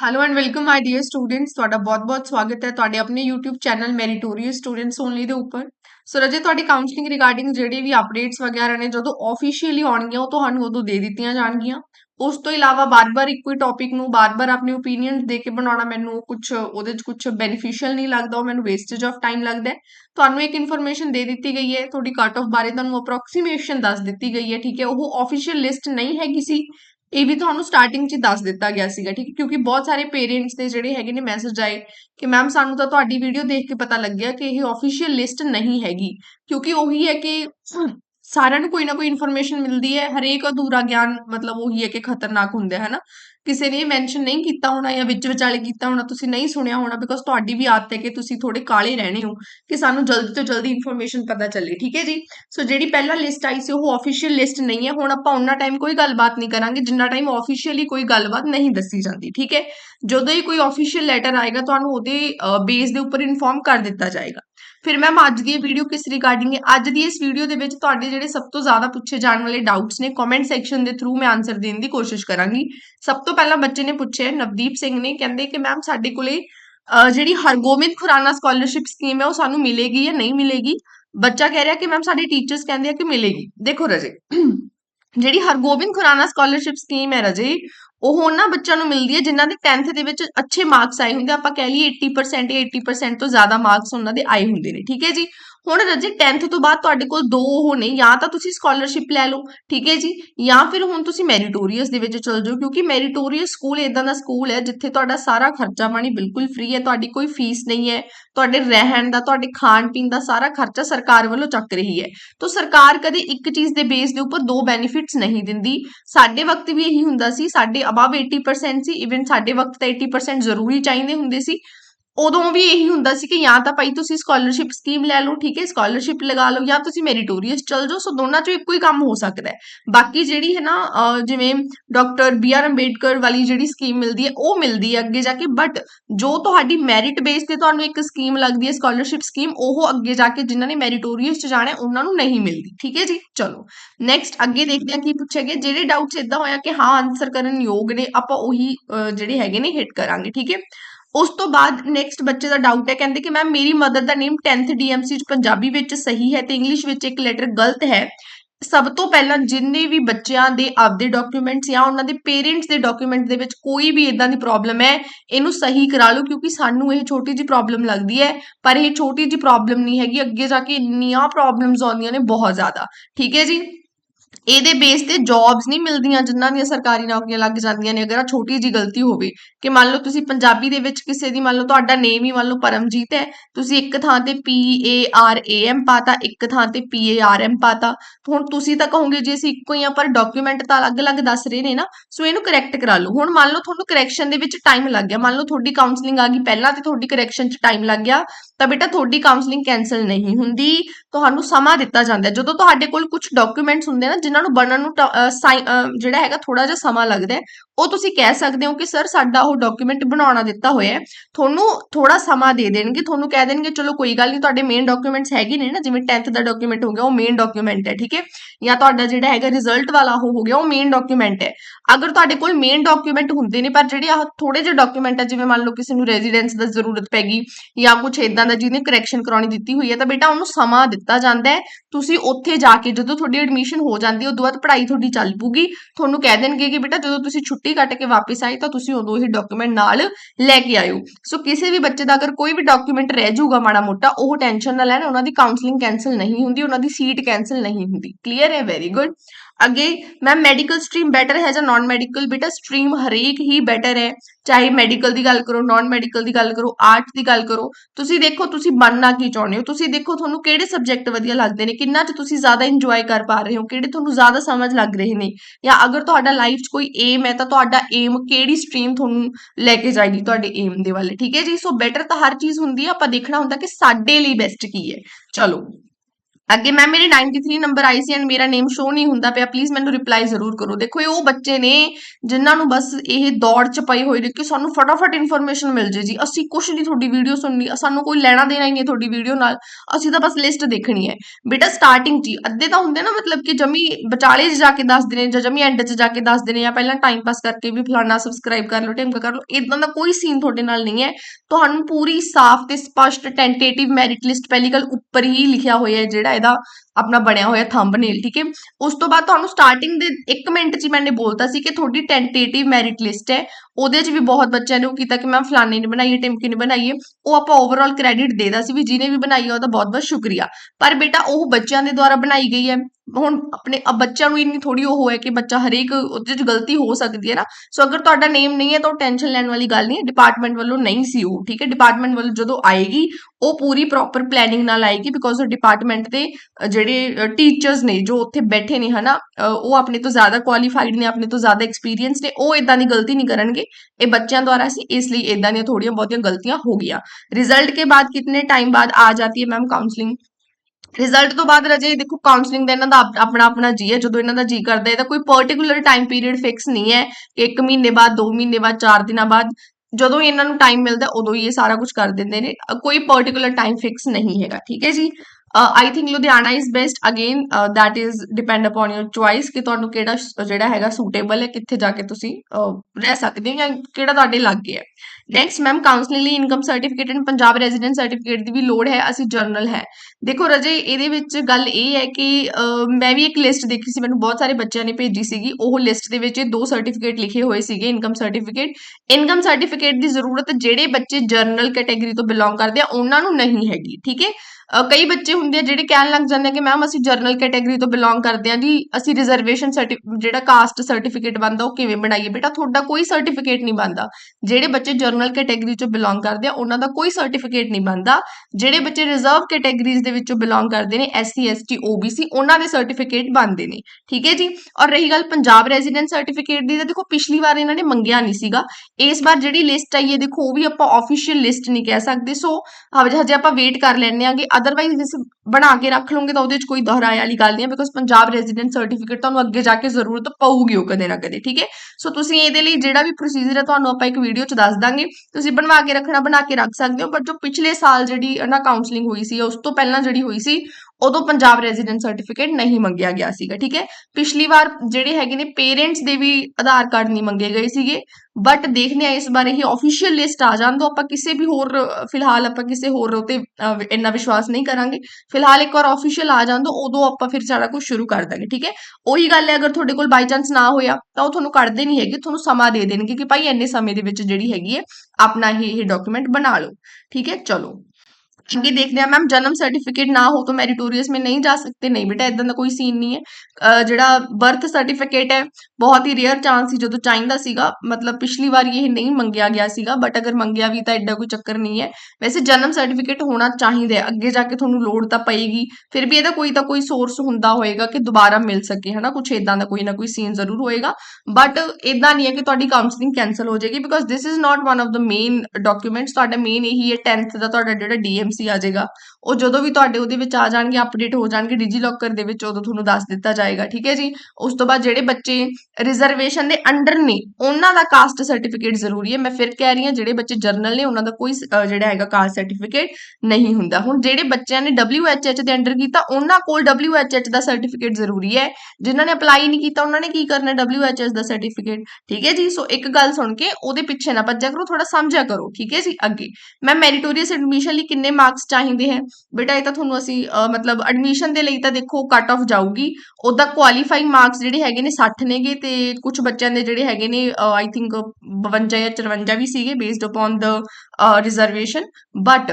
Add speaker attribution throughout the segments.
Speaker 1: Hello and welcome my dear students ਤੁਹਾਡਾ ਬਹੁਤ-ਬਹੁਤ ਸਵਾਗਤ ਹੈ ਤੁਹਾਡੇ ਆਪਣੇ YouTube channel meritorious students only ਦੇ ਉੱਪਰ। ਸੋ ਰਜੇ, ਤੁਹਾਡੀ ਕਾਉਂਸਲਿੰਗ ਰਿਗਾਰਡਿੰਗ ਜਿਹੜੇ ਵੀ ਅਪਡੇਟਸ ਵਗੈਰਾ ਨੇ, ਜਦੋਂ ਆਫੀਸ਼ੀਅਲੀ ਆਉਣਗੀਆਂ, ਉਹ ਤੁਹਾਨੂੰ ਉਦੋਂ ਦੇ ਦਿੱਤੀਆਂ ਜਾਣਗੀਆਂ। ਉਸ ਤੋਂ ਇਲਾਵਾ ਬਾਰ-ਬਾਰ ਇੱਕੋ ਹੀ ਟੌਪਿਕ ਨੂੰ ਬਾਰ-ਬਾਰ ਆਪਣੇ ਓਪੀਨੀਅਨਸ ਦੇ ਕੇ ਬਣਾਉਣਾ ਮੈਨੂੰ ਕੁਝ ਉਹਦੇ 'ਚ ਕੁਝ ਬੈਨੀਫੀਸ਼ੀਅਲ ਨਹੀਂ ਲੱਗਦਾ, ਉਹ ਮੈਨੂੰ ਵੇਸਟੇਜ ਆਫ ਟਾਈਮ ਲੱਗਦਾ ਤੁਹਾਨੂੰ ਇੱਕ ਇਨਫੋਰਮੇਸ਼ਨ ਦੇ ਦਿੱਤੀ ਗਈ ਹੈ, ਤੁਹਾਡੀ ਕੱਟ ਆਫ ਬਾਰੇ ਤੁਹਾਨੂੰ ਅਪਰੋਕਸੀਮੇਸ਼ਨ ਦੱਸ ਦਿੱਤੀ ਗਈ ਹੈ, ਠੀਕ ਹੈ। ਉਹ ਆਫੀਸ਼ੀਅਲ ਲਿਸਟ ਨਹੀਂ ਹੈਗੀ ਸੀ ਇਹ ਵੀ ਤੁਹਾਨੂੰ ਸਟਾਰਟਿੰਗ 'ਚ ਦੱਸ ਦਿੱਤਾ ਗਿਆ ਸੀਗਾ, ਠੀਕ ਹੈ? ਕਿਉਂਕਿ ਬਹੁਤ ਸਾਰੇ ਪੇਰੈਂਟਸ ਦੇ ਜਿਹੜੇ ਹੈਗੇ ਨੇ ਮੈਸੇਜ ਆਏ ਕਿ ਮੈਮ ਸਾਨੂੰ ਤਾਂ ਤੁਹਾਡੀ ਵੀਡੀਓ ਦੇਖ ਕੇ ਪਤਾ ਲੱਗਿਆ ਕਿ ਇਹ ਆਫੀਸ਼ੀਅਲ ਲਿਸਟ ਨਹੀਂ ਹੈਗੀ, ਕਿਉਂਕਿ ਉਹੀ ਹੈ ਕਿ ਸਾਰਿਆਂ ਨੂੰ ਕੋਈ ਨਾ ਕੋਈ ਇਨਫੋਰਮੇਸ਼ਨ ਮਿਲਦੀ ਹੈ, ਹਰੇਕ ਅਧੂਰਾ ਗਿਆਨ ਮਤਲਬ ਉਹੀ ਹੈ ਕਿ ਖਤਰਨਾਕ ਹੁੰਦਾ ਹੈ ਨਾ ਕਿਸੇ ਨੇ ਮੈਂਸ਼ਨ ਨਹੀਂ ਕੀਤਾ ਹੋਣਾ ਜਾਂ ਵਿੱਚ ਵਿਚਾਲੇ ਕੀਤਾ ਹੋਣਾ, ਤੁਸੀਂ ਨਹੀਂ ਸੁਣਿਆ ਹੋਣਾ ਬਿਕੋਜ਼ ਤੁਹਾਡੀ ਵੀ ਆਦਤ ਹੈ ਕਿ ਤੁਸੀਂ ਥੋੜੇ ਕਾਲੇ ਰਹਿਣੇ ਹੋ ਕਿ ਸਾਨੂੰ ਜਲਦੀ ਤੋਂ ਜਲਦੀ ਇਨਫੋਰਮੇਸ਼ਨ ਪਤਾ ਚੱਲੇ, ਠੀਕ ਹੈ ਜੀ? ਸੋ ਜਿਹੜੀ ਪਹਿਲਾਂ ਲਿਸਟ ਆਈ ਸੀ, ਉਹ ਆਫੀਸ਼ੀਅਲ ਲਿਸਟ ਨਹੀਂ ਹੈ, ਹੁਣ ਆਪਾਂ ਉਹਨਾਂ ਟਾਈਮ ਕੋਈ ਗੱਲਬਾਤ ਨਹੀਂ ਕਰਾਂਗੇ, ਜਿੰਨਾ ਟਾਈਮ ਆਫੀਸ਼ੀਅਲੀ ਕੋਈ ਗੱਲਬਾਤ ਨਹੀਂ ਦੱਸੀ ਜਾਂਦੀ, ਠੀਕ ਹੈ? ਜਦੋਂ ਹੀ ਕੋਈ ਆਫੀਸ਼ੀਅਲ ਲੈਟਰ ਆਏਗਾ, ਤੁਹਾਨੂੰ ਉਹਦੇ ਬੇਸ ਦੇ ਉੱਪਰ ਇਨਫੋਰਮ ਕਰ ਦਿੱਤਾ ਜਾਏਗਾ। ਫਿਰ ਮੈਮ ਅੱਜ ਦੀ ਵੀਡੀਓ ਕਿਸ ਰਿਗਾਰਡਿੰਗ ਹੈ? ਅੱਜ ਦੀ ਇਸ ਵੀਡੀਓ ਦੇ ਵਿੱਚ ਤੁਹਾਡੇ ਜਿਹੜੇ ਸਭ ਤੋਂ ਜ਼ਿਆਦਾ ਪੁੱਛੇ ਜਾਣ ਵਾਲੇ ਡਾਊਟਸ ਨੇ ਕਮੈਂਟ ਸੈਕਸ਼ਨ ਦੇ ਥਰੂ ਮੈਂ ਆਨਸਰ ਦੇਣ ਦੀ ਕੋਸ਼ਿਸ਼ ਕਰਾਂਗੀ। ਸਭ ਤੋਂ ਪਹਿਲਾਂ ਬੱਚੇ ਨੇ ਪੁੱਛਿਆ ਨਵਦੀਪ ਸਿੰਘ ਨੇ ਕਹਿੰਦੇ ਕਿ ਮੈਮ ਸਾਡੇ ਕੋਲੇ ਜਿਹੜੀ ਹਰਗੋਬਿੰਦ ਖੁਰਾਨਾ ਸਕਾਲਰਸ਼ਿਪ ਸਕੀਮ ਹੈ, ਉਹ ਸਾਨੂੰ ਮਿਲੇਗੀ ਜਾਂ ਨਹੀਂ ਮਿਲੇਗੀ? ਬੱਚਾ ਕਹਿ ਰਿਹਾ ਕਿ ਮੈਮ ਸਾਡੇ ਟੀਚਰਸ ਕਹਿੰਦੇ ਆ ਕਿ ਮਿਲੇਗੀ। ਦੇਖੋ ਰਜੇ, ਜਿਹੜੀ ਹਰਗੋਬਿੰਦ ਖੁਰਾਨਾ ਸਕਾਲਰਸ਼ਿਪ ਸਕੀਮ ਹੈ ਰਜੇ ਉਹ ਉਹਨਾਂ ਬੱਚਿਆਂ ਨੂੰ ਮਿਲਦੀ ਹੈ, ਜਿਨ੍ਹਾਂ ਦੇ 10th ਦੇ ਵਿੱਚ ਅੱਛੇ ਮਾਰਕਸ ਆਏ ਹੁੰਦੇ ਆਪਾਂ ਕਹਿ ਲਈਏ 80% ਜਾਂ 80% ਤੋਂ ਜ਼ਿਆਦਾ ਮਾਰਕਸ ਉਹਨਾਂ ਦੇ ਆਏ ਹੁੰਦੇ ਨੇ। ਠੀਕ ਹੈ ਜੀ? ਹੁਣ ਰਜੇ 10th ਤੋਂ ਬਾਅਦ ਤੁਹਾਡੇ ਕੋਲ ਦੋ ਉਹ ਨੇ, ਜਾਂ ਤਾਂ ਤੁਸੀਂ ਸਕਾਲਰਸ਼ਿਪ ਲੈ ਲਓ, ਠੀਕ ਹੈ ਜੀ, ਜਾਂ ਫਿਰ ਹੁਣ ਤੁਸੀਂ ਮੈਰੀਟੋਰੀਅਸ ਦੇ ਵਿੱਚ ਚਲ ਜਾਓ, ਕਿਉਂਕਿ ਮੈਰੀਟੋਰੀਅਸ ਸਕੂਲ ਇਦਾਂ ਦਾ ਸਕੂਲ ਹੈ ਜਿੱਥੇ ਤੁਹਾਡਾ ਸਾਰਾ ਖਰਚਾ ਪਾਣੀ ਬਿਲਕੁਲ ਫ੍ਰੀ ਹੈ, ਤੁਹਾਡੀ ਕੋਈ ਫੀਸ ਨਹੀਂ ਹੈ, ਤੁਹਾਡੇ ਰਹਿਣ ਦਾ, ਤੁਹਾਡੇ ਖਾਣ ਪੀਣ ਦਾ ਸਾਰਾ ਖਰਚਾ ਸਰਕਾਰ ਵੱਲੋਂ ਚੱਕ ਰਹੀ ਹੈ। ਤਾਂ ਸਰਕਾਰ ਕਦੇ ਇੱਕ ਚੀਜ਼ ਦੇ ਬੇਸ ਦੇ ਉੱਪਰ ਦੋ ਬੈਨੀਫਿਟਸ ਨਹੀਂ ਦਿੰਦੀ। ਸਾਡੇ ਵਕਤ ਵੀ ਇਹੀ ਹੁੰਦਾ ਸੀ, ਸਾਡੇ ਅਬਵ 80% ਸੀ ਇਵਨ ਸਾਡੇ ਵਕਤ ਤਾਂ 80% ਜ਼ਰੂਰੀ ਚਾਹੀਦੇ ਹੁੰਦੇ ਸੀ। ਉਦੋਂ ਵੀ ਇਹੀ ਹੁੰਦਾ ਸੀ ਕਿ ਜਾਂ ਤਾਂ ਭਾਈ ਤੁਸੀਂ ਸਕਾਲਰਸ਼ਿਪ ਸਕੀਮ ਲੈ ਲਓ, ਠੀਕ ਹੈ ਸਕਾਲਰਸ਼ਿਪ ਲਗਾ ਲਓ ਜਾਂ ਤੁਸੀਂ ਮੈਰੀਟੋਰੀਅਸ ਚਲ ਜਾਓ, ਸੋ ਦੋਨਾਂ ਚੋਂ ਇੱਕੋ ਹੀ ਕੰਮ ਹੋ ਸਕਦਾ ਹੈ। ਬਾਕੀ ਜਿਹੜੀ ਹੈ ਨਾ ਜਿਵੇਂ ਡਾਕਟਰ ਬੀ ਆਰ ਅੰਬੇਡਕਰ ਵਾਲੀ ਜਿਹੜੀ ਸਕੀਮ ਮਿਲਦੀ ਹੈ, ਉਹ ਮਿਲਦੀ ਹੈ ਅੱਗੇ ਜਾ ਕੇ ਬਟ ਜੋ ਤੁਹਾਡੀ ਮੈਰਿਟ ਬੇਸ ਤੇ ਤੁਹਾਨੂੰ ਇੱਕ ਸਕੀਮ ਲੱਗਦੀ ਹੈ ਸਕਾਲਰਸ਼ਿਪ ਸਕੀਮ ਉਹ ਅੱਗੇ ਜਾ ਕੇ ਜਿਨ੍ਹਾਂ ਨੇ ਮੈਰੀਟੋਰੀਅਸ ਚ ਜਾਣਾ ਉਹਨਾਂ ਨੂੰ ਨਹੀਂ ਮਿਲਦੀ, ਠੀਕ ਹੈ ਜੀ? ਚਲੋ ਨੈਕਸਟ ਅੱਗੇ ਦੇਖਦੇ ਹਾਂ ਕੀ ਪੁੱਛਿਆ ਗਿਆ, ਜਿਹੜੇ ਡਾਊਟਸ ਇਦਾਂ ਹੋਇਆ ਕਿ ਹਾਂ ਆਨਸਰ ਕਰਨ ਯੋਗ ਨੇ, ਆਪਾਂ ਉਹੀ ਜਿਹੜੇ ਹੈਗੇ ਨੇ ਹਿੱਟ ਕਰਾਂਗੇ, ਠੀਕ ਹੈ? ਉਸ ਤੋਂ ਬਾਅਦ ਨੈਕਸਟ ਬੱਚੇ ਦਾ ਡਾਊਟ ਹੈ, ਕਹਿੰਦੇ ਕਿ ਮੈਮ ਮੇਰੀ ਮਦਰ ਦਾ ਨੇਮ 10th ਡੀਐਮਸੀ ਚ ਪੰਜਾਬੀ ਵਿੱਚ ਸਹੀ ਹੈ ਤੇ ਇੰਗਲਿਸ਼ ਵਿੱਚ ਇੱਕ ਲੈਟਰ ਗਲਤ ਹੈ। ਸਭ ਤੋਂ ਪਹਿਲਾਂ ਜਿੰਨੇ ਵੀ ਬੱਚਿਆਂ ਦੇ ਆਪਦੇ ਡਾਕੂਮੈਂਟਸ ਜਾਂ ਉਹਨਾਂ ਦੇ ਪੇਰੈਂਟਸ ਦੇ ਡਾਕੂਮੈਂਟ ਦੇ ਵਿੱਚ ਕੋਈ ਵੀ ਇਦਾਂ ਦੀ ਪ੍ਰੋਬਲਮ ਹੈ, ਇਹਨੂੰ ਸਹੀ ਕਰਾ ਲਓ ਕਿਉਂਕਿ ਸਾਨੂੰ ਇਹ ਛੋਟੀ ਜੀ ਪ੍ਰੋਬਲਮ ਲੱਗਦੀ ਹੈ, ਪਰ ਇਹ ਛੋਟੀ ਜੀ ਪ੍ਰੋਬਲਮ ਨਹੀਂ ਹੈਗੀ, ਅੱਗੇ ਜਾ ਕੇ ਇੰਨੀਆਂ ਪ੍ਰੋਬਲਮਸ ਆਉਂਦੀਆਂ ਨੇ ਬਹੁਤ ਜ਼ਿਆਦਾ। ਠੀਕ ਹੈ ਜੀ? ਇਹਦੇ ਬੇਸ ਤੇ ਜੌਬਸ ਨਹੀਂ ਮਿਲਦੀਆਂ, ਜਿਨ੍ਹਾਂ ਦੀਆਂ ਸਰਕਾਰੀ ਨੌਕਰੀਆਂ ਲੱਗ ਜਾਂਦੀਆਂ ਨੇ। ਅਗਰ ਆ ਛੋਟੀ ਜੀ ਗਲਤੀ ਹੋਵੇ ਕਿ ਮੰਨ ਲਓ ਤੁਸੀਂ ਪੰਜਾਬੀ ਦੇ ਵਿੱਚ ਕਿਸੇ ਦੀ, ਮੰਨ ਲਓ ਤੁਹਾਡਾ ਨੇਮ ਹੀ ਮੰਨ ਲਓ ਪਰਮਜੀਤ ਹੈ, ਤੁਸੀਂ ਇੱਕ ਥਾਂ ਤੇ ਪੀ ਏ ਆਰ ਏ M ਪਾਤਾ, ਇੱਕ ਥਾਂ ਤੇ P A R M ਪਾਤਾ ਹੁਣ ਤੁਸੀਂ ਤਾਂ ਕਹੋਗੇ ਜੇ ਅਸੀਂ ਇੱਕੋ ਹੀ ਆ ਪਰ ਡਾਕੂਮੈਂਟ ਤਾਂ ਅਲੱਗ-ਅਲੱਗ ਦੱਸ ਰਹੇ ਨੇ ਨਾ, ਸੋ ਇਹਨੂੰ ਕਰੈਕਟ ਕਰਾ ਲਓ। ਹੁਣ ਮੰਨ ਲਓ ਤੁਹਾਨੂੰ ਕਰੈਕਸ਼ਨ ਦੇ ਵਿੱਚ ਟਾਈਮ ਲੱਗ ਗਿਆ। ਮੰਨ ਲਓ ਤੁਹਾਡੀ ਕਾਉਂਸਲਿੰਗ ਆ ਗਈ, ਪਹਿਲਾਂ ਤੇ ਤੁਹਾਡੀ ਕਰੈਕਸ਼ਨ 'ਚ ਟਾਈਮ ਲੱਗ ਗਿਆ, ਤਾਂ ਬੇਟਾ ਤੁਹਾਡੀ ਕਾਉਂਸਲਿੰਗ ਕੈਨਸਲ ਨਹੀਂ ਹੁੰਦੀ। ਤੁਹਾਨੂੰ ਸਮਾਂ ਦਿੱਤਾ ਜਾਂਦਾ। ਜਦੋਂ ਤੁਹਾਡੇ ਕੋਲ ਕੁਝ ਡਾਕੂਮੈਂਟਸ ਹੁੰਦੇ ਨਾ ਜਿਨ੍ਹਾਂ ਨੂੰ ਬਣਨ ਨੂੰ ਜਿਹੜਾ ਹੈਗਾ ਥੋੜਾ ਜਿਹਾ ਸਮਾਂ ਲੱਗਦਾ ਹੈ ਉਹ ਤੁਸੀਂ ਕਹਿ ਸਕਦੇ ਹੋ ਕਿ ਸਰ ਸਾਡਾ ਉਹ ਡਾਕੂਮੈਂਟ ਬਣਾਉਣਾ ਦਿੱਤਾ ਹੋਇਆ ਹੈ। ਤੁਹਾਨੂੰ ਥੋੜਾ ਸਮਾਂ ਦੇ ਦੇਣਗੇ, ਤੁਹਾਨੂੰ ਕਹਿ ਦੇਣਗੇ, ਚਲੋ ਕੋਈ ਗੱਲ ਨਹੀਂ, ਤੁਹਾਡੇ ਮੇਨ ਡਾਕੂਮੈਂਟਸ ਹੈਗੇ ਨੇ ਨਾ, ਜਿਵੇਂ 10th ਦਾ ਡਾਕੂਮੈਂਟ ਹੋ ਗਿਆ, ਉਹ ਮੇਨ ਡਾਕੂਮੈਂਟ ਹੈ, ਠੀਕ ਹੈ? ਜਾਂ ਤੁਹਾਡਾ ਜਿਹੜਾ ਹੈਗਾ ਰਿਜ਼ਲਟ ਵਾਲਾ ਉਹ ਹੋ ਗਿਆ, ਉਹ ਮੇਨ ਡਾਕੂਮੈਂਟ ਹੈ। ਅਗਰ ਤੁਹਾਡੇ ਕੋਲ ਮੇਨ ਡਾਕੂਮੈਂਟ ਹੁੰਦੇ ਨੇ, ਪਰ ਜਿਹੜੇ ਆ ਥੋੜੇ ਜਿਹੇ ਡਾਕੂਮੈਂਟ ਹੈ, ਜਿਵੇਂ ਮੰਨ ਲਓ ਕਿਸੇ ਨੂੰ ਰੈਜ਼ੀਡੈਂਸ ਦਾ ਜ਼ਰੂਰਤ ਪੈ ਗਈ, ਜਾਂ ਕੁਝ ਇਦਾਂ ਦਾ ਜਿਹਨੇ ਕਰੈਕਸ਼ਨ ਕਰਾਉਣੀ ਦਿੱਤੀ ਹੋਈ ਹੈ, ਤਾਂ ਬੇਟਾ ਉਹਨੂੰ ਸਮਾਂ ਦਿੱਤਾ ਜਾਂਦਾ ਹੈ। ਤੁਸੀਂ ਉੱਥੇ ਜਾ ਕੇ ਜਦੋਂ ਤੁਹਾਡੀ ਐਡਮਿਸ਼ਨ ਹੋ ਜਾਂਦੀ ਹੈ ਉਦੋਂ ਬਾਅਦ ਪੜ੍ਹਾਈ ਤੁਹਾਡੀ ਚੱਲ ਪੂਗੀ ਤੁਹਾਨੂੰ ਕਹਿ ਦੇਣਗੇ ਕਿ ਬੇਟਾ ਜਦੋਂ ਤੁਸੀਂ ਛੁੱਟੀ ਕੱਟ ਕੇ ਵਾਪਸ ਆਏ ਤਾਂ ਤੁਸੀਂ ਉਦੋਂ ਇਹ ਡਾਕੂਮੈਂਟ ਨਾਲ ਲੈ ਕੇ ਆਇਓ। ਸੋ ਕਿਸੇ ਵੀ ਬੱਚੇ ਦਾ ਅਗਰ ਕੋਈ ਵੀ ਡਾਕੂਮੈਂਟ ਰਹਿ ਜਾਊਗਾ ਮਾੜਾ ਮੋਟਾ, ਉਹ ਟੈਨਸ਼ਨ ਨਾ ਲੈਣ, ਉਹਨਾਂ ਦੀ ਕਾਉਂਸਲਿੰਗ ਕੈਨਸਲ ਨਹੀਂ ਹੁੰਦੀ, ਉਹਨਾਂ ਦੀ ਸੀਟ ਕੈਨਸਲ ਨਹੀਂ ਹੁੰਦੀ। ਕਲੀਅਰ ਹੈ? ਵੈਰੀ ਗੁੱਡ ਅੱਗੇ ਮੈਮ ਮੈਡੀਕਲ ਸਟਰੀਮ ਬੈਟਰ ਹੈ ਜਾਂ ਨਾਨ ਮੈਡੀਕਲ ਬੇਟਾ ਸਟਰੀਮ ਹਰੇਕ ਹੀ ਬੈਟਰ ਹੈ। ਚਾਹੇ ਮੈਡੀਕਲ ਦੀ ਗੱਲ ਕਰੋ ਨਾਨ ਮੈਡੀਕਲ ਦੀ ਗੱਲ ਕਰੋ ਆਰਟ ਦੀ ਗੱਲ ਕਰੋ, ਤੁਸੀਂ ਦੇਖੋ, ਤੁਸੀਂ ਬਣਨਾ ਕੀ ਚਾਹੁੰਦੇ ਹੋ? ਤੁਸੀਂ ਦੇਖੋ, ਤੁਹਾਨੂੰ ਕਿਹੜੇ ਸਬਜੈਕਟ ਵਧੀਆ ਲੱਗਦੇ ਨੇ? ਕਿੰਨਾ ਚ ਤੁਸੀਂ ਜ਼ਿਆਦਾ ਇੰਜੋਏ ਕਰ ਪਾ ਰਹੇ ਹੋ? ਕਿਹੜੇ ਤੁਹਾਨੂੰ ਜ਼ਿਆਦਾ ਸਮਝ ਲੱਗ ਰਹੇ ਨੇ? ਜਾਂ ਅਗਰ ਤੁਹਾਡਾ ਲਾਈਫ 'ਚ ਕੋਈ ਏਮ ਹੈ, ਤਾਂ ਤੁਹਾਡਾ ਏਮ ਕਿਹੜੀ ਸਟਰੀਮ ਤੁਹਾਨੂੰ ਲੈ ਕੇ ਜਾਏਗੀ? ਤੁਹਾਡੇ ਏਮ ਦੇ ਵੱਲ, ਠੀਕ ਹੈ ਜੀ? ਸੋ ਬੈਟਰ ਤਾਂ ਹਰ ਚੀਜ਼ ਹੁੰਦੀ ਹੈ, ਆਪਾਂ ਦੇਖਣਾ ਹੁੰਦਾ ਕਿ ਸਾਡੇ ਲਈ ਬੈਸਟ ਕੀ ਹੈ। ਚਲੋ। ਅੱਗੇ ਮੈਮ ਮੇਰੇ 93 ਨੰਬਰ ਆਈ ਸੀ ਐਂਡ ਮੇਰਾ ਨੇਮ ਸ਼ੋ ਨਹੀਂ ਹੁੰਦਾ ਪਿਆ ਪਲੀਜ਼ ਮੈਨੂੰ ਰਿਪਲਾਈ ਜ਼ਰੂਰ ਕਰੋ। ਦੇਖੋ, ਇਹ ਉਹ ਬੱਚੇ ਨੇ ਜਿਨ੍ਹਾਂ ਨੂੰ ਬਸ ਇਹ ਦੌੜ ਚ ਪਈ ਹੋਈ ਨੇ ਕਿ ਸਾਨੂੰ ਫਟਾਫਟ ਇਨਫੋਰਮੇਸ਼ਨ ਮਿਲ ਜੇ ਜੀ। ਅਸੀਂ ਕੁਝ ਨਹੀਂ ਤੁਹਾਡੀ ਵੀਡੀਓ ਸੁਣਨੀ, ਸਾਨੂੰ ਕੋਈ ਲੈਣਾ ਦੇਣਾ ਹੀ ਨਹੀਂ ਤੁਹਾਡੀ ਵੀਡੀਓ ਨਾਲ। ਅਸੀਂ ਤਾਂ ਬਸ ਲਿਸਟ ਦੇਖਣੀ ਹੈ। ਬੇਟਾ ਸਟਾਰਟਿੰਗ 'ਚ ਹੀ। ਅੱਧੇ ਤਾਂ ਹੁੰਦੇ ਨਾ ਮਤਲਬ ਕਿ ਜਮੀ ਵਿਚਾਲੇ 'ਚ ਜਾ ਕੇ ਦੱਸਦੇ ਨੇ ਜਾਂ ਜਮੀ ਐਂਡ 'ਚ ਜਾ ਕੇ ਦੱਸਦੇ ਨੇ ਜਾਂ ਪਹਿਲਾਂ ਟਾਈਮ ਪਾਸ ਕਰਕੇ ਵੀ ਫਲਾਨਾ ਸਬਸਕ੍ਰਾਈਬ ਕਰ ਲਓ ਟਿਮਕਾ ਕਰ ਲਓ ਇਦਾਂ ਦਾ ਕੋਈ ਸੀਨ ਤੁਹਾਡੇ ਨਾਲ ਨਹੀਂ ਹੈ। ਤੁਹਾਨੂੰ ਪੂਰੀ ਸਾਫ਼ ਤੇ ਸਪਸ਼ਟ ਟੈਂਟੇਟਿਵ ਮੈਰਿਟ ਲਿਸਟ ਪਹਿਲੀ ਗੱਲ ਉੱਪਰ ਹੀ ਲਿਖਿਆ ਹੋਇਆ ਹੈ ਜਿਹੜਾ ਇਹਦਾ ਆਪਣਾ ਬਣਿਆ ਹੋਇਆ ਥੰਬਨੇਲ ਠੀਕ ਹੈ? ਉਸ ਤੋਂ ਬਾਅਦ ਤੁਹਾਨੂੰ ਸਟਾਰਟਿੰਗ ਦੇ 1 ਮਿੰਟ 'ਚ ਮੈਨੇ ਬੋਲਤਾ ਸੀ ਕਿ ਤੁਹਾਡੀ ਟੈਂਟੇਟਿਵ ਮੈਰਿਟ ਲਿਸਟ ਹੈ। ਉਹਦੇ 'ਚ ਵੀ ਬਹੁਤ ਬੱਚਿਆਂ ਨੇ ਕੀਤਾ ਕਿ ਮੈਂ ਫਲਾਣੇ ਨੇ ਬਣਾਈਏ ਹੈ, ਟਿਮਕੀ ਨੇ ਬਣਾਈਏ ਉਹ ਆਪਾਂ ਓਵਰਆਲ ਕ੍ਰੈਡਿਟ ਦੇਦਾ ਸੀ ਵੀ ਜਿਹਨੇ ਵੀ ਬਣਾਈ ਉਹਦਾ ਬਹੁਤ-ਬਹੁਤ ਸ਼ੁਕਰੀਆ। ਪਰ ਬੇਟਾ ਉਹ ਬੱਚਿਆਂ ਦੇ ਦੁਆਰਾ ਬਣਾਈ ਗਈ ਹੈ। ਹੁਣ ਆਪਣੇ ਬੱਚਿਆਂ ਨੂੰ ਇੰਨੀ ਥੋੜੀ ਉਹ ਹੋਇਆ ਕਿ ਬੱਚਾ ਹਰੇਕ ਉਹਦੇ 'ਚ ਗਲਤੀ ਹੋ ਸਕਦੀ ਹੈ ਨਾ। ਸੋ ਅਗਰ ਤੁਹਾਡਾ ਨੇਮ ਨਹੀਂ ਹੈ ਤਾਂ ਟੈਨਸ਼ਨ ਲੈਣ ਵਾਲੀ ਗੱਲ ਨਹੀਂ ਹੈ। ਡਿਪਾਰਟਮੈਂਟ ਵੱਲੋਂ ਨਹੀਂ ਸੀ ਉਹ, ਠੀਕ ਹੈ? ਡਿਪਾਰਟਮੈਂਟ ਵੱਲੋਂ ਜਦੋਂ ਆਏਗੀ, ਉਹ ਪੂਰੀ ਪ੍ਰੋਪਰ ਪਲੈਨਿੰਗ ਨਾਲ ਆਏਗੀ ਬਿਕੋਜ਼ ਉਹ ਡਿਪਾਰਟਮੈਂਟ ਦੇ ਜਿਹੜੇ ਟੀਚਰਸ ਨੇ ਜੋ ਉੱਥੇ ਬੈਠੇ ਨੇ, ਹਨਾ ਉਹ ਆਪਣੇ ਤੋਂ ਜ਼ਿਆਦਾ ਕੁਆਲੀਫਾਈਡ ਨੇ, ਆਪਣੇ ਤੋਂ ਜ਼ਿਆਦਾ ਐਕਸਪੀਰੀਅੰਸ ਨੇ, ਉਹ ਇਦਾਂ ਦੀ ਗਲਤੀ ਨਹੀਂ ਕਰਨਗੇ। ਇਹ ਬੱਚਿਆਂ ਦੁਆਰਾ ਸੀ, ਇਸ ਲਈ ਇਦਾਂ ਦੀਆਂ ਥੋੜੀਆਂ ਬਹੁਤੀਆਂ ਗਲਤੀਆਂ ਹੋ ਗਈਆਂ। ਰਿਜ਼ਲਟ ਕੇ ਬਾਅਦ ਕਿੰਨੇ ਟਾਈਮ ਬਾਅਦ ਆ ਜਾਂਦੀ ਹੈ ਮੈਮ ਕਾਉਂਸਲਿੰਗ ਰਿਜ਼ਲਟ ਤੋਂ ਬਾਅਦ ਰਜੇ ਦੇਖੋ ਕਾਉਂਸਲਿੰਗ ਦਾ ਇਹਨਾਂ ਦਾ ਆਪਣਾ ਆਪਣਾ ਜੀ ਹੈ। ਜਦੋਂ ਇਹਨਾਂ ਦਾ ਜੀ ਕਰਦਾ ਇਹਦਾ ਕੋਈ ਪਾਰਟਿਕੂਲਰ ਟਾਈਮ ਪੀਰੀਅਡ ਫਿਕਸ ਨਹੀਂ ਹੈ। ਕਿ 1 ਮਹੀਨੇ ਬਾਅਦ 2 ਮਹੀਨੇ ਬਾਅਦ 4 ਦਿਨਾਂ ਬਾਅਦ, ਜਦੋਂ ਹੀ ਇਹਨਾਂ ਨੂੰ ਟਾਈਮ ਮਿਲਦਾ, ਉਦੋਂ ਹੀ ਇਹ ਸਾਰਾ ਕੁਝ ਕਰ ਦਿੰਦੇ ਨੇ। ਕੋਈ ਪਾਰਟਿਕੂਲਰ ਟਾਈਮ ਫਿਕਸ ਨਹੀਂ ਹੈਗਾ, ਠੀਕ ਹੈ ਜੀ? I think Ludhiana is best again that is depend upon your choice ਕਿ ਤੁਹਾਨੂੰ ਕਿਹੜਾ ਜਿਹੜਾ ਹੈਗਾ ਸੂਟੇਬਲ ਹੈ, ਕਿੱਥੇ ਜਾ ਕੇ ਤੁਸੀਂ uh, ਰਹਿ ਸਕਦੇ ਹੋ ਜਾਂ ਕਿਹੜਾ ਤੁਹਾਡੇ ਲਾਗੇ ਹੈ। ਨੈਕਸਟ ਮੈਮ ਕਾਉਂਸਲਿੰਗ ਲਈ income certificate and Punjab resident certificate ਦੀ ਵੀ ਲੋੜ ਹੈ, ਅਸੀਂ ਜਰਨਲ ਹੈ। ਦੇਖੋ ਰਜੇ, ਇਹਦੇ ਵਿੱਚ ਗੱਲ ਇਹ ਹੈ ਕਿ uh, ਮੈਂ ਵੀ ਇੱਕ ਲਿਸਟ ਦੇਖੀ ਸੀ, ਮੈਨੂੰ ਬਹੁਤ ਸਾਰੇ ਬੱਚਿਆਂ ਨੇ ਭੇਜੀ ਸੀਗੀ। ਉਹ ਲਿਸਟ ਦੇ ਵਿੱਚ ਇਹ ਦੋ ਸਰਟੀਫਿਕੇਟ ਲਿਖੇ ਹੋਏ ਸੀਗੇ ਇਨਕਮ ਸਰਟੀਫਿਕੇਟ ਇਨਕਮ ਸਰਟੀਫਿਕੇਟ ਦੀ ਜ਼ਰੂਰਤ ਜਿਹੜੇ ਬੱਚੇ ਜਰਨਲ ਕੈਟਾਗਰੀ ਤੋਂ ਬਿਲੋਂਗ ਕਰਦੇ ਆ, ਉਹਨਾਂ ਨੂੰ ਨਹੀਂ ਹੈਗੀ, ਠੀਕ ਹੈ? ਕਈ ਬੱਚੇ ਹੁੰਦੇ ਆ ਜਿਹੜੇ ਕਹਿਣ ਲੱਗ ਜਾਂਦੇ ਆ ਕਿ ਮੈਮ, ਅਸੀਂ ਜਰਨਲ ਕੈਟਾਗਰੀ ਤੋਂ ਬਿਲੋਂਗ ਕਰਦੇ ਆ ਜੀ, ਅਸੀਂ ਰਿਜ਼ਰਵੇਸ਼ਨ ਜਿਹੜਾ ਕਾਸਟ ਸਰਟੀਫਿਕੇਟ ਬਣਦਾ ਉਹ ਕਿਵੇਂ ਬਣਾਈਏ? ਬੇਟਾ, ਤੁਹਾਡਾ ਕੋਈ ਸਰਟੀਫਿਕੇਟ ਨਹੀਂ ਬਣਦਾ। ਜਿਹੜੇ ਬੱਚੇ ਜਰਨਲ ਕੈਟਾਗਰੀ ਚੋਂ ਬਿਲੋਂਗ ਕਰਦੇ ਆ, ਉਹਨਾਂ ਦਾ ਕੋਈ ਸਰਟੀਫਿਕੇਟ ਨਹੀਂ ਬਣਦਾ। ਜਿਹੜੇ ਬੱਚੇ ਰਿਜ਼ਰਵ ਕੈਟਾਗਰੀਜ਼ ਦੇ ਵਿੱਚੋਂ ਬਿਲੋਂਗ ਕਰਦੇ ਨੇ ਐਸਸੀ ਐਸਟੀ ਓਬੀਸੀ ਉਹਨਾਂ ਦੇ ਸਰਟੀਫਿਕੇਟ ਬਣਦੇ ਨੇ। ਠੀਕ ਹੈ ਜੀ? ਔਰ ਰਹੀ ਗੱਲ ਪੰਜਾਬ ਰੈਜੀਡੈਂਟ ਸਰਟੀਫਿਕੇਟ ਦੀ, ਤਾਂ ਦੇਖੋ ਪਿਛਲੀ ਵਾਰ ਇਹਨਾਂ ਨੇ ਮੰਗਿਆ ਨਹੀਂ ਸੀਗਾ। ਇਸ ਵਾਰ ਜਿਹੜੀ ਲਿਸਟ ਆਈ ਹੈ, ਦੇਖੋ ਉਹ ਵੀ ਆਪਾਂ ਆਫੀਸ਼ੀਅਲ ਲਿਸਟ ਨਹੀਂ ਕਹਿ ਸਕਦੇ। ਸੋ ਹਜੇ ਹਜੇ ਆਪਾਂ ਵੇਟ ਕਰ ਲੈਣੇ ਆਂਗੇ ਅਦਰਵਾਈਜ਼ ਜਿਸ ਬਣਾ ਕੇ ਰੱਖ ਲਓਗੇ ਤਾਂ ਉਹਦੇ ਵਿੱਚ ਕੋਈ ਦੁਹਰਾਏ ਵਾਲੀ ਗੱਲ ਨਹੀਂ ਹੈ ਬਿਕੋਜ਼ ਪੰਜਾਬ ਰੈਜ਼ੀਡੈਂਟ ਸਰਟੀਫਿਕੇਟ ਤੁਹਾਨੂੰ ਅੱਗੇ ਜਾ ਕੇ ਜ਼ਰੂਰਤ ਪਊਗੀ ਉਹ ਕਦੇ ਨਾ ਕਦੇ, ਠੀਕ ਹੈ? ਸੋ ਤੁਸੀਂ ਇਹਦੇ ਲਈ ਜਿਹੜਾ ਵੀ ਪ੍ਰੋਸੀਜਰ ਹੈ ਤੁਹਾਨੂੰ ਆਪਾਂ ਇੱਕ ਵੀਡੀਓ 'ਚ ਦੱਸ ਦਾਂਗੇ। ਤੁਸੀਂ ਬਣਵਾ ਕੇ ਰੱਖਣਾ, ਬਣਾ ਕੇ ਰੱਖ ਸਕਦੇ ਹੋ ਪਰ ਜੋ ਪਿਛਲੇ ਸਾਲ ਜਿਹੜੀ ਨਾ ਕਾਉਂਸਲਿੰਗ ਹੋਈ ਸੀ, ਉਸ ਤੋਂ ਪਹਿਲਾਂ ਜਿਹੜੀ ਹੋਈ ਸੀ ਉਦੋਂ ਪੰਜਾਬ ਰੈਜ਼ੀਡੈਂਟ ਸਰਟੀਫਿਕੇਟ ਨਹੀਂ ਮੰਗਿਆ ਗਿਆ ਸੀਗਾ, ਠੀਕ ਹੈ? ਪਿਛਲੀ ਵਾਰ ਜਿਹੜੇ ਹੈਗੇ ਨੇ ਪੇਰੈਂਟਸ ਦੇ ਵੀ ਆਧਾਰ ਕਾਰਡ ਨਹੀਂ ਮੰਗੇ ਗਏ ਸੀਗੇ ਬਟ ਦੇਖਨੇ ਆ ਇਸ ਬਾਰੇ ਹੀ ਆਫੀਸ਼ੀਅਲ ਲਿਸਟ ਆ ਜਾਣ ਤੋਂ ਆਪਾਂ ਕਿਸੇ ਵੀ ਹੋਰ, ਫਿਲਹਾਲ ਆਪਾਂ ਕਿਸੇ ਹੋਰ ਉਤੇ ਇੰਨਾ ਵਿਸ਼ਵਾਸ ਨਹੀਂ ਕਰਾਂਗੇ। ਫਿਲਹਾਲ ਇੱਕ ਵਾਰ ਆਫੀਸ਼ੀਅਲ ਆ ਜਾਣ ਤੋਂ ਉਦੋਂ ਆਪਾਂ ਫਿਰ ਸਾਰਾ ਕੁਝ ਸ਼ੁਰੂ ਕਰ ਦਾਂਗੇ, ਠੀਕ ਹੈ? ਉਹੀ ਗੱਲ ਹੈ, ਅਗਰ ਤੁਹਾਡੇ ਕੋਲ ਬਾਈ ਚਾਂਸ ਨਾ ਹੋਇਆ, ਤਾਂ ਉਹ ਤੁਹਾਨੂੰ ਕੱਢਦੇ ਨਹੀਂ ਹੈਗੇ, ਤੁਹਾਨੂੰ ਸਮਾਂ ਦੇ ਦੇਣਗੇ ਕਿ ਭਾਈ ਇੰਨੇ ਸਮੇਂ ਦੇ ਵਿੱਚ ਜਿਹੜੀ ਹੈਗੀ ਹੈ, ਆਪਣਾ ਹੀ ਇਹ ਡਾਕੂਮੈਂਟ ਬਣਾ ਲਓ, ਠੀਕ ਹੈ? ਚਲੋ। ਅੱਗੇ ਦੇਖਦੇ ਆ ਮੈਮ ਜਨਮ ਸਰਟੀਫਿਕੇਟ ਨਾ ਹੋ ਤਾਂ ਮੈਰੀਟੋਰੀਅਸ में ਨਹੀਂ ਜਾ ਸਕਤੇ ਨਹੀਂ ਬੇਟਾ ਇਦਾਂ ਦਾ ਕੋਈ ਸੀਨ ਨਹੀਂ ਹੈ। ਜਿਹੜਾ ਬਰਥ ਸਰਟੀਫਿਕੇਟ ਹੈ, ਬਹੁਤ ਹੀ ਰੇਅਰ ਚਾਂਸ ਸੀ, ਜਦੋਂ ਚਾਹੀਦਾ ਸੀਗਾ। ਮਤਲਬ ਪਿਛਲੀ ਵਾਰ ਇਹ ਨਹੀਂ ਮੰਗਿਆ ਗਿਆ ਸੀਗਾ ਬਟ ਅਗਰ ਮੰਗਿਆ ਵੀ ਤਾਂ ਐਡਾ ਕੋਈ ਚੱਕਰ ਨਹੀਂ ਹੈ। ਵੈਸੇ ਜਨਮ ਸਰਟੀਫਿਕੇਟ ਹੋਣਾ ਚਾਹੀਦਾ ਹੈ। ਅੱਗੇ ਜਾ ਕੇ ਤੁਹਾਨੂੰ ਲੋੜ ਤਾਂ ਪਏਗੀ। ਫਿਰ ਵੀ ਇਹਦਾ ਕੋਈ ਤਾਂ ਕੋਈ ਸੋਰਸ ਹੁੰਦਾ ਹੋਏਗਾ ਕਿ ਦੁਬਾਰਾ ਮਿਲ ਸਕੇ, ਹਨਾ? ਕੁਝ ਇਦਾਂ ਦਾ ਕੋਈ ਨਾ ਕੋਈ ਸੀਨ ਜ਼ਰੂਰ ਹੋਏਗਾ। ਬਟ ਇਦਾਂ ਨਹੀਂ ਹੈ ਕਿ ਤੁਹਾਡੀ ਕਾਉਂਸਲਿੰਗ ਕੈਨਸਲ ਹੋ ਜਾਏਗੀ because this is not one of the main documents ਤੁਹਾਡਾ ਮੇਨ ਇਹੀ ਹੈ 10th ਦਾ, ਤੁਹਾਡਾ ਜਿਹੜਾ ਡੀਐਮਸੀ ਆ ਜਾਏਗਾ। ਉਹ ਜਦੋਂ ਵੀ ਤੁਹਾਡੇ ਉਹਦੇ ਵਿੱਚ ਆ ਜਾਣਗੇ ਅਪਡੇਟ ਹੋ ਜਾਣਗੇ ਡਿਜੀ ਲੋਕਰ ਦੇ ਵਿੱਚ, ਉਦੋਂ ਤੁਹਾਨੂੰ ਦੱਸ ਦਿੱਤਾ ਜਾਏਗਾ, ਠੀਕ ਹੈ ਜੀ? ਉਸ ਤੋਂ ਬਾਅਦ ਜਿਹੜੇ ਬੱਚੇ ਰਿਜ਼ਰਵੇਸ਼ਨ ਦੇ ਅੰਡਰ ਨੇ, ਉਹਨਾਂ ਦਾ ਕਾਸਟ ਸਰਟੀਫਿਕੇਟ ਜ਼ਰੂਰੀ ਹੈ। ਮੈਂ ਫਿਰ ਕਹਿ ਰਹੀ ਹਾਂ, ਜਿਹੜੇ ਬੱਚੇ ਜਰਨਲ ਨੇ, ਉਹਨਾਂ ਦਾ ਕੋਈ ਸ- ਜਿਹੜਾ ਹੈਗਾ ਕਾਸਟ ਸਰਟੀਫਿਕੇਟ ਨਹੀਂ ਹੁੰਦਾ। ਹੁਣ ਜਿਹੜੇ ਬੱਚਿਆਂ ਨੇ WHH ਦੇ ਅੰਡਰ ਕੀਤਾ, ਉਹਨਾਂ ਕੋਲ WHH ਦਾ ਸਰਟੀਫਿਕੇਟ ਜ਼ਰੂਰੀ ਹੈ। ਜਿਨ੍ਹਾਂ ਨੇ ਅਪਲਾਈ ਨਹੀਂ ਕੀਤਾ, ਉਹਨਾਂ ਨੇ ਕੀ ਕਰਨਾ WHS ਦਾ ਸਰਟੀਫਿਕੇਟ ਠੀਕ ਹੈ ਜੀ? ਸੋ ਇੱਕ ਗੱਲ ਸੁਣ ਕੇ ਉਹਦੇ ਪਿੱਛੇ ਨਾ ਭੱਜਿਆ ਕਰੋ ਥੋੜਾ ਸਮਝਿਆ ਕਰੋ, ਠੀਕ ਹੈ ਜੀ? ਅੱਗੇ। ਮੈਂ ਮੈਰੀਟੋਰੀਅਸ ਐਡਮਿਸ਼ਨ ਲਈ ਕਿੰਨੇ ਮਾਰਕਸ ਚਾਹੀਦੇ ਹੈ? ਬੇਟਾ, ਇਹ ਤਾਂ ਤੁਹਾਨੂੰ ਅਸੀਂ ਮਤਲਬ ਐਡਮਿਸ਼ਨ ਦੇ ਲਈ ਤਾਂ ਦੇਖੋ ਕੱਟ ਆਫ ਜਾਊਗੀ। ਉਹਦਾ ਕੁਆਲੀਫਾਈਂਗ ਮਾਰਕਸ ਜਿਹੜੇ ਹੈਗੇ ਨੇ 60 ਨੇਗੇ ਤੇ ਕੁਝ ਬੱਚਿਆਂ ਦੇ ਜਿਹੜੇ ਹੈਗੇ ਨੇ ਆਈ ਥਿੰਕ 52 ਜਾਂ 54 ਵੀ ਸੀਗੇ based upon the reservation but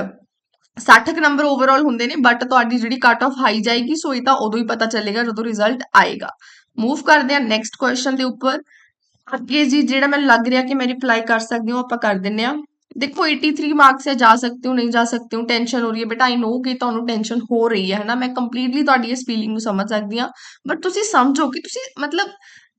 Speaker 1: 60 number overall ਹੁੰਦੇ ਨੇ ਬਟ ਤੁਹਾਡੀ ਜਿਹੜੀ ਕੱਟ ਆਫ ਹਾਈ ਜਾਏਗੀ ਸੋ ਇਹ ਤਾਂ ਉਦੋਂ ਹੀ ਪਤਾ ਚੱਲੇਗਾ ਜਦੋਂ ਰਿਜ਼ਲਟ ਆਏਗਾ। ਮੂਵ ਕਰਦੇ ਹਾਂ ਨੈਕਸਟ ਕੁਐਸਚਨ ਦੇ ਉੱਪਰ। ਅੱਗੇ ਜੀ, ਜਿਹੜਾ ਮੈਨੂੰ ਲੱਗ ਰਿਹਾ ਕਿ ਮੈਂ ਰਿਪਲਾਈ ਕਰ ਸਕਦੀ ਹਾਂ ਆਪਾਂ ਕਰ ਦਿੰਨੇ ਆ ਦੇਖੋ 83 ਮਾਰਕਸ ਤੇ ਜਾ ਸਕਤੇ ਹੋ, ਨਹੀਂ ਜਾ ਸਕਤੇ ਹੋ ਟੈਨਸ਼ਨ ਹੋ ਰਹੀ ਹੈ ਬਟ ਆਈ نو ਕਿ ਤੁਹਾਨੂੰ ਟੈਨਸ਼ਨ ਹੋ ਰਹੀ ਹੈ, ਹਨਾ? ਮੈਂ ਕੰਪਲੀਟਲੀ ਤੁਹਾਡੀ ਇਸ ਫੀਲਿੰਗ ਨੂੰ ਸਮਝ ਸਕਦੀ ਹਾਂ ਬਟ ਤੁਸੀਂ ਸਮਝੋ ਕਿ ਤੁਸੀਂ ਮਤਲਬ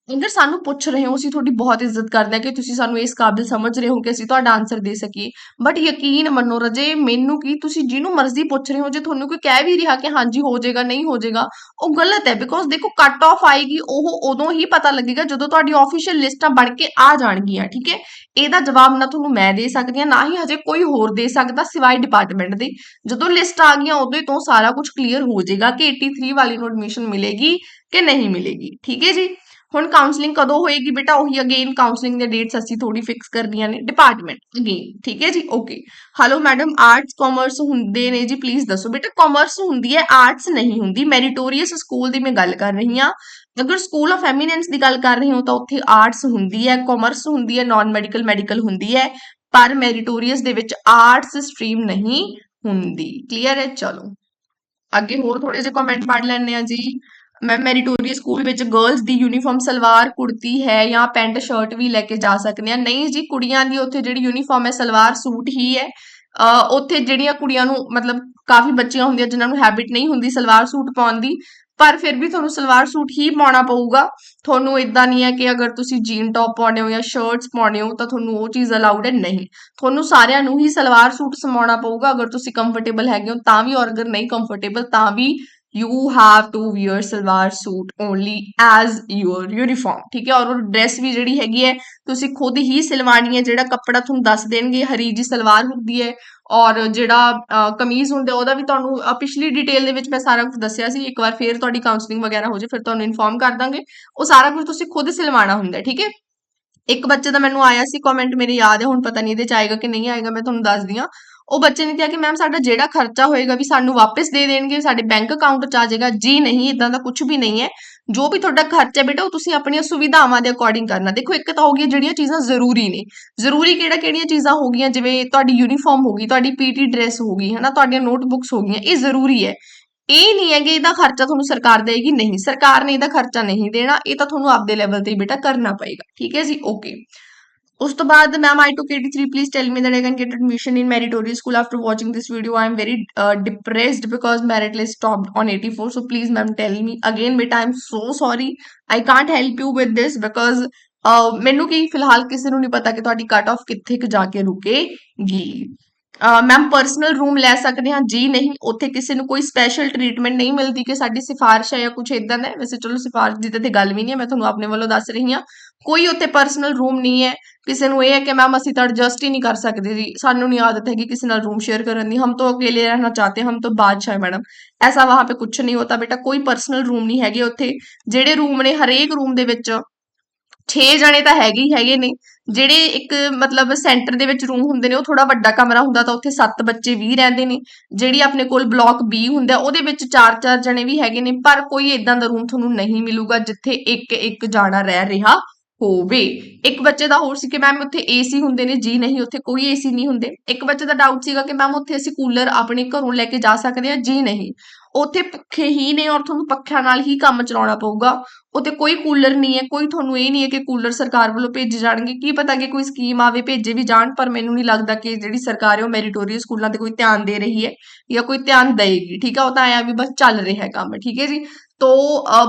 Speaker 1: ਅਗਰ ਸਾਨੂੰ ਪੁੱਛ ਰਹੇ ਹੋ, ਅਸੀਂ ਤੁਹਾਡੀ ਬਹੁਤ ਇੱਜ਼ਤ ਕਰਦੇ ਹਾਂ ਕਿ ਤੁਸੀਂ ਸਾਨੂੰ ਇਸ ਕਾਬਿਲ ਸਮਝ ਰਹੇ ਹੋ ਕਿ ਅਸੀਂ ਤੁਹਾਡਾ ਆਨਸਰ ਦੇ ਸਕੀਏ। ਬਟ ਯਕੀਨ ਮੰਨੋ ਰਜੇ, ਮੈਨੂੰ ਕੀ ਤੁਸੀਂ ਜਿਹਨੂੰ ਮਰਜ਼ੀ ਪੁੱਛ ਰਹੇ ਹੋ, ਜੇ ਤੁਹਾਨੂੰ ਕੋਈ ਕਹਿ ਵੀ ਰਿਹਾ ਕਿ ਹਾਂਜੀ ਹੋ ਜਾਏਗਾ, ਨਹੀਂ ਹੋ ਜਾਏਗਾ, ਉਹ ਗਲਤ ਹੈ ਬਿਕੋਜ਼ ਦੇਖੋ ਕੱਟ ਆਫ ਆਏਗੀ, ਉਹ ਉਦੋਂ ਹੀ ਪਤਾ ਲੱਗੇਗਾ ਜਦੋਂ ਤੁਹਾਡੀ ਆਫੀਸ਼ੀਅਲ ਲਿਸਟਾਂ ਬਣ ਕੇ ਆ ਜਾਣਗੀਆਂ, ਠੀਕ ਹੈ? ਇਹਦਾ ਜਵਾਬ ਨਾ ਤੁਹਾਨੂੰ ਮੈਂ ਦੇ ਸਕਦੀ ਹਾਂ, ਨਾ ਹੀ ਹਜੇ ਕੋਈ ਹੋਰ ਦੇ ਸਕਦਾ ਸਿਵਾਏ ਡਿਪਾਰਟਮੈਂਟ ਦੇ। ਜਦੋਂ ਲਿਸਟ ਆ ਗਈਆਂ, ਉਦੋਂ ਹੀ ਤੋਂ ਸਾਰਾ ਕੁਝ ਕਲੀਅਰ ਹੋ ਜਾਏਗਾ ਕਿ 83 ਵਾਲੀ ਨੂੰ ਐਡਮਿਸ਼ਨ ਮਿਲੇਗੀ ਕਿ ਨਹੀਂ ਮਿਲੇਗੀ, ਠੀਕ ਹੈ ਜੀ? ਹੁਣ ਕਾਉਂਸਲਿੰਗ ਕਦੋਂ ਹੋਏਗੀ ਬੇਟਾ? ਉਹੀ ਅਗੇਨ ਕਾਉਂਸਲਿੰਗ ਦੇ ਡੇਟਸ ਅਸੀਂ ਥੋੜੀ ਫਿਕਸ ਕਰਨੀਆਂ ਨੇ ਡਿਪਾਰਟਮੈਂਟ ਅਗੇਨ ਠੀਕ ਹੈ ਜੀ? Okay hello madam arts commerce ਹੁੰਦੇ ਨੇ ਜੀ ਪਲੀਜ਼ ਦੱਸੋ ਬੇਟਾ ਕਾਮਰਸ ਹੁੰਦੀ ਹੈ ਆਰਟਸ ਨਹੀਂ ਹੁੰਦੀ ਮੈਰੀਟੋਰੀਅਸ ਸਕੂਲ ਦੀ ਮੈਂ ਗੱਲ ਕਰ ਰਹੀ ਹਾਂ। ਅਗਰ ਸਕੂਲ ਆਫ ਐਮੀਨੈਂਸ ਦੀ ਗੱਲ ਕਰ ਰਹੇ ਹੋ ਤਾਂ ਉੱਥੇ ਆਰਟਸ ਹੁੰਦੀ ਹੈ ਕਾਮਰਸ ਹੁੰਦੀ ਹੈ ਨਾਨ ਮੈਡੀਕਲ ਮੈਡੀਕਲ ਹੁੰਦੀ ਹੈ, ਪਰ ਮੈਰੀਟੋਰੀਅਸ ਦੇ ਵਿੱਚ ਆਰਟਸ ਸਟਰੀਮ ਨਹੀਂ ਹੁੰਦੀ। ਕਲੀਅਰ ਹੈ? ਚਲੋ। ਅੱਗੇ ਹੋਰ ਥੋੜੇ ਜਿਹੇ ਕਮੈਂਟ ਪੜ੍ਹ ਲੈਣੇ ਆ ਜੀ। ਮੈਂ ਮੈਰੀਟੋਰੀਅਸ ਸਕੂਲ ਵਿੱਚ ਗਰਲਸ ਦੀ ਯੂਨੀਫਾਰਮ ਸਲਵਾਰ, ਕੁੜਤੀ ਹੈ ਜਾਂ ਪੈਂਟ ਸ਼ਰਟ ਵੀ ਲੈ ਕੇ ਜਾ ਸਕਦੇ ਆ ਨਹੀਂ ਜੀ, ਕੁੜੀਆਂ ਦੀ ਉੱਥੇ ਜਿਹੜੀ ਯੂਨੀਫਾਰਮ ਹੈ, ਸਲਵਾਰ ਸੂਟ ਹੀ ਹੈ। ਉੱਥੇ ਜਿਹੜੀਆਂ ਕੁੜੀਆਂ ਨੂੰ ਮਤਲਬ ਕਾਫੀ ਬੱਚੀਆਂ ਹੁੰਦੀਆਂ ਜਿਨ੍ਹਾਂ ਨੂੰ ਹੈਬਿਟ ਨਹੀਂ ਹੁੰਦੀ ਸਲਵਾਰ ਸੂਟ ਪਾਉਣ ਦੀ, ਪਰ ਫਿਰ ਵੀ ਤੁਹਾਨੂੰ ਸਲਵਾਰ ਸੂਟ ਹੀ ਪਾਉਣਾ ਪਊਗਾ। ਤੁਹਾਨੂੰ ਇਦਾਂ ਨਹੀਂ ਹੈ ਕਿ ਅਗਰ ਤੁਸੀਂ ਜੀਨ ਟੌਪ ਪਾਉਣੇ ਹੋ ਜਾਂ ਸ਼ਰਟਸ ਪਾਉਣੇ ਹੋ ਤਾਂ ਤੁਹਾਨੂੰ ਉਹ ਚੀਜ਼ ਅਲਾਉਡ ਹੈ ਨਹੀਂ। ਤੁਹਾਨੂੰ ਸਾਰਿਆਂ ਨੂੰ ਹੀ ਸਲਵਾਰ ਸੂਟ ਸਮਾਉਣਾ ਪਊਗਾ। ਅਗਰ ਤੁਸੀਂ ਕੰਫਰਟੇਬਲ ਹੈਗੇ ਹੋ ਤਾਂ ਵੀ ਔਰ ਅਗਰ ਨਹੀਂ ਕੰਫਰਟੇਬਲ ਤਾਂ ਵੀ you have to wear salwar suit only as your uniform ਠੀਕ ਹੈ? ਔਰ ਉਹ ਡਰੈਸ ਵੀ ਜਿਹੜੀ ਹੈਗੀ ਹੈ, ਤੁਸੀਂ ਖੁਦ ਹੀ ਸਿਲਵਾਣੀ ਹੈ, ਜਿਹੜਾ ਕੱਪੜਾ ਤੁਹਾਨੂੰ ਦੱਸ ਦੇਣਗੇ, ਹਰੀ ਜੀ ਸਲਵਾਰ ਹੁੰਦੀ ਹੈ ਔਰ ਜਿਹੜਾ ਕਮੀਜ਼ ਹੁੰਦਾ, ਉਹਦਾ ਵੀ ਤੁਹਾਨੂੰ ਪਿਛਲੀ ਡਿਟੇਲ ਦੇ ਵਿੱਚ ਮੈਂ ਸਾਰਾ ਕੁਝ ਦੱਸਿਆ ਸੀ, ਇੱਕ ਵਾਰ ਫੇਰ ਤੁਹਾਡੀ ਕਾਉਂਸਲਿੰਗ ਵਗੈਰਾ ਹੋ ਜੇ ਫਿਰ ਤੁਹਾਨੂੰ ਇਨਫੋਰਮ ਕਰ ਦਾਂਗੇ। ਉਹ ਸਾਰਾ ਕੁਝ ਤੁਸੀਂ ਖੁਦ ਸਿਲਵਾਣਾ ਹੁੰਦਾ, ਠੀਕ ਹੈ? ਇੱਕ ਬੱਚੇ ਦਾ ਮੈਨੂੰ ਆਇਆ ਸੀ ਕਮੈਂਟ ਮੇਰੇ ਯਾਦ ਹੈ, ਹੁਣ ਪਤਾ ਨਹੀਂ ਇਹਦੇ ਚ ਆਏਗਾ ਕਿ ਨਹੀਂ ਆਏਗਾ, ਮੈਂ ਤੁਹਾਨੂੰ ਦੱਸਦੀ ਹਾਂ। ਉਹ ਬੱਚੇ ਨੇ ਕਿਹਾ ਕਿ ਮੈਮ ਸਾਡਾ ਜਿਹੜਾ ਖਰਚਾ ਹੋਏਗਾ ਵੀ ਸਾਨੂੰ ਵਾਪਸ ਦੇ ਦੇਣਗੇ, ਸਾਡੇ ਬੈਂਕ ਅਕਾਊਂਟ ਚ ਆ ਜਾਏਗਾ। ਜੀ ਨਹੀਂ ਇਦਾਂ ਦਾ ਕੁਝ ਵੀ ਨਹੀਂ ਹੈ। ਜੋ ਵੀ ਤੁਹਾਡਾ ਖਰਚਾ ਬੇਟਾ, ਉਹ ਤੁਸੀਂ ਆਪਣੀਆਂ ਸੁਵਿਧਾਵਾਂ ਦੇ ਅਕੋਰਡਿੰਗ ਕਰਨਾ। ਦੇਖੋ, ਇੱਕ ਤਾਂ ਹੋ ਗਈ ਜਿਹੜੀਆਂ ਚੀਜ਼ਾਂ ਜ਼ਰੂਰੀ ਨੇ। ਜ਼ਰੂਰੀ ਕਿਹੜਾ ਕਿਹੜੀਆਂ ਚੀਜ਼ਾਂ ਹੋ ਗਈਆਂ? ਜਿਵੇਂ ਤੁਹਾਡੀ ਯੂਨੀਫਾਰਮ ਹੋ ਗਈ, ਤੁਹਾਡੀ ਪੀਟੀ ਡਰੈਸ ਹੋ ਗਈ, ਹਨਾ? ਤੁਹਾਡੀਆਂ ਨੋਟਬੁੱਕਸ ਹੋ ਗਈਆਂ, ਇਹ ਜ਼ਰੂਰੀ ਹੈ। ਇਹ ਨਹੀਂ ਹੈ ਕਿ ਇਹਦਾ ਖਰਚਾ ਤੁਹਾਨੂੰ ਸਰਕਾਰ ਦੇਗੀ ਨਹੀਂ, ਸਰਕਾਰ ਨੇ ਇਹਦਾ ਖਰਚਾ ਨਹੀਂ ਦੇਣਾ। ਇਹ ਤਾਂ ਤੁਹਾਨੂੰ ਆਪਦੇ ਲੈਵਲ ਤੇ ਬੇਟਾ ਕਰਨਾ ਪਏਗਾ। ਠੀਕ ਹੈ ਜੀ? ਓਕੇ ਉਸ ਤੋਂ ਬਾਅਦ ma'am I took 83 please tell me that I can get admission in meritorious school after watching this video I am very uh, depressed because merit list stopped on 84 so please ma'am tell me again beta I'm so sorry I can't help you with this because uh, ਮੈਨੂੰ ਕੀ ਫਿਲਹਾਲ ਕਿਸੇ ਨੂੰ ਨਹੀਂ ਪਤਾ ਕਿ ਤੁਹਾਡੀ cut off ਕਿੱਥੇ ਕੁ ਜਾ ਕੇ ਰੁਕੇਗੀ ਮੈਮ ਪਰਸਨਲ ਰੂਮ ਲੈ ਸਕਦੇ ਹਾਂ, ਜੀ ਨਹੀਂ, ਉੱਥੇ ਕਿਸੇ ਨੂੰ ਕੋਈ ਸਪੈਸ਼ਲ ਟ੍ਰੀਟਮੈਂਟ ਨਹੀਂ ਮਿਲਦੀ ਕਿ ਸਾਡੀ ਸਿਫਾਰਿਸ਼ ਹੈ ਜਾਂ ਕੁਝ ਇਦਾਂ ਦਾ ਵੈਸੇ ਚਲੋ ਸਿਫਾਰਿਸ਼ ਦੀ 'ਤੇ ਗੱਲ ਵੀ ਨਹੀਂ ਹੈ, ਮੈਂ ਤੁਹਾਨੂੰ ਆਪਣੇ ਵੱਲੋਂ ਦੱਸ ਰਹੀ ਹਾਂ। ਕੋਈ ਉੱਥੇ ਪਰਸਨਲ ਰੂਮ ਨਹੀਂ ਹੈ। ਕਿਸੇ ਨੂੰ ਇਹ ਹੈ ਕਿ ਮੈਮ ਅਸੀਂ ਤਾਂ ਐਡਜਸਟ ਹੀ ਨਹੀਂ ਕਰ ਸਕਦੇ ਜੀ। ਸਾਨੂੰ ਨਹੀਂ ਆਦਤ ਹੈਗੀ ਕਿਸੇ ਨਾਲ ਰੂਮ ਸ਼ੇਅਰ ਕਰਨ ਦੀ। ਹਮ ਤੋਂ ਅਕੇਲੇ ਰਹਿਣਾ ਚਾਹਤੇ, ਹਮ ਤੋਂ ਬਾਦਸ਼ਾਹ ਹੈ ਮੈਡਮ ਐਸਾ ਵਹਾਂ ਪੇ ਕੁਝ ਨਹੀਂ ਹੋਤਾ ਬੇਟਾ। ਕੋਈ ਪਰਸਨਲ ਰੂਮ ਨਹੀਂ ਹੈਗੇ ਉੱਥੇ। ਜਿਹੜੇ ਰੂਮ ਨੇ ਹਰੇਕ ਰੂਮ ਦੇ ਵਿੱਚ 6 ਜਣੇ ਤਾਂ ਹੈਗੇ ਹੀ ਹੈਗੇ ਨੇ। ਜਿਹੜੇ ਇੱਕ ਮਤਲਬ ਸੈਂਟਰ ਦੇ ਵਿੱਚ ਰੂਮ ਹੁੰਦੇ ਨੇ, ਉਹ ਥੋੜਾ ਵੱਡਾ ਕਮਰਾ ਹੁੰਦਾ ਤਾਂ ਉੱਥੇ 7 ਬੱਚੇ ਵੀ ਰਹਿੰਦੇ ਨੇ। ਜਿਹੜੀ ਆਪਣੇ ਕੋਲ ਬਲਾਕ B ਹੁੰਦਾ, ਉਹਦੇ ਵਿੱਚ 4-4 ਜਣੇ ਵੀ ਹੈਗੇ ਨੇ, ਪਰ ਕੋਈ ਇਦਾਂ ਦਾ ਰੂਮ ਤੁਹਾਨੂੰ ਨਹੀਂ ਮਿਲੂਗਾ ਜਿੱਥੇ ਇੱਕ ਇੱਕ ਜਾਣਾ ਰਹਿ ਰਿਹਾ। ਹੋਵੇ ਇੱਕ ਬੱਚੇ ਦਾ ਹੋਰ ਸੀ ਕਿ ਮੈਮ ਉੱਥੇ ਏਸੀ ਹੁੰਦੇ ਨੇ, ਜੀ ਨਹੀਂ, ਉੱਥੇ ਕੋਈ ਏਸੀ ਨਹੀਂ ਹੁੰਦੇ। ਇੱਕ ਬੱਚੇ ਦਾ ਡਾਊਟ ਸੀਗਾ ਕਿ ਮੈਮ ਉੱਥੇ ਅਸੀਂ ਕੂਲਰ ਆਪਣੇ ਘਰੋਂ ਲੈ ਕੇ ਜਾ ਸਕਦੇ ਹਾਂ, ਜੀ ਨਹੀਂ। ਉੱਥੇ ਪੱਖੇ ਹੀ ਨੇ ਔਰ ਤੁਹਾਨੂੰ ਪੱਖਿਆਂ ਨਾਲ ਹੀ ਕੰਮ ਚਲਾਉਣਾ ਪਊਗਾ। ਉੱਥੇ ਕੋਈ ਕੂਲਰ ਨਹੀਂ ਹੈ, ਕੋਈ ਤੁਹਾਨੂੰ ਇਹ ਨਹੀਂ ਹੈ ਕਿ ਕੂਲਰ ਸਰਕਾਰ ਵੱਲੋਂ ਭੇਜੇ ਜਾਣਗੇ। ਕੀ ਪਤਾ ਕਿ ਕੋਈ ਸਕੀਮ ਆਵੇ, ਭੇਜੇ ਵੀ ਜਾਣ, ਪਰ ਮੈਨੂੰ ਨਹੀਂ ਲੱਗਦਾ ਕਿ ਜਿਹੜੀ ਸਰਕਾਰ ਹੈ ਉਹ ਮੈਰੀਟੋਰੀਅਸ ਸਕੂਲਾਂ ਤੇ ਕੋਈ ਧਿਆਨ ਦੇ ਰਹੀ ਹੈ ਜਾਂ ਕੋਈ ਧਿਆਨ ਦੇਏਗੀ। ਠੀਕ ਆ, ਉਹ ਤਾਂ ਆਇਆ ਵੀ ਬਸ ਚੱਲ ਰਿਹਾ ਕੰਮ। ਠੀਕ ਹੈ ਜੀ? ਤੋ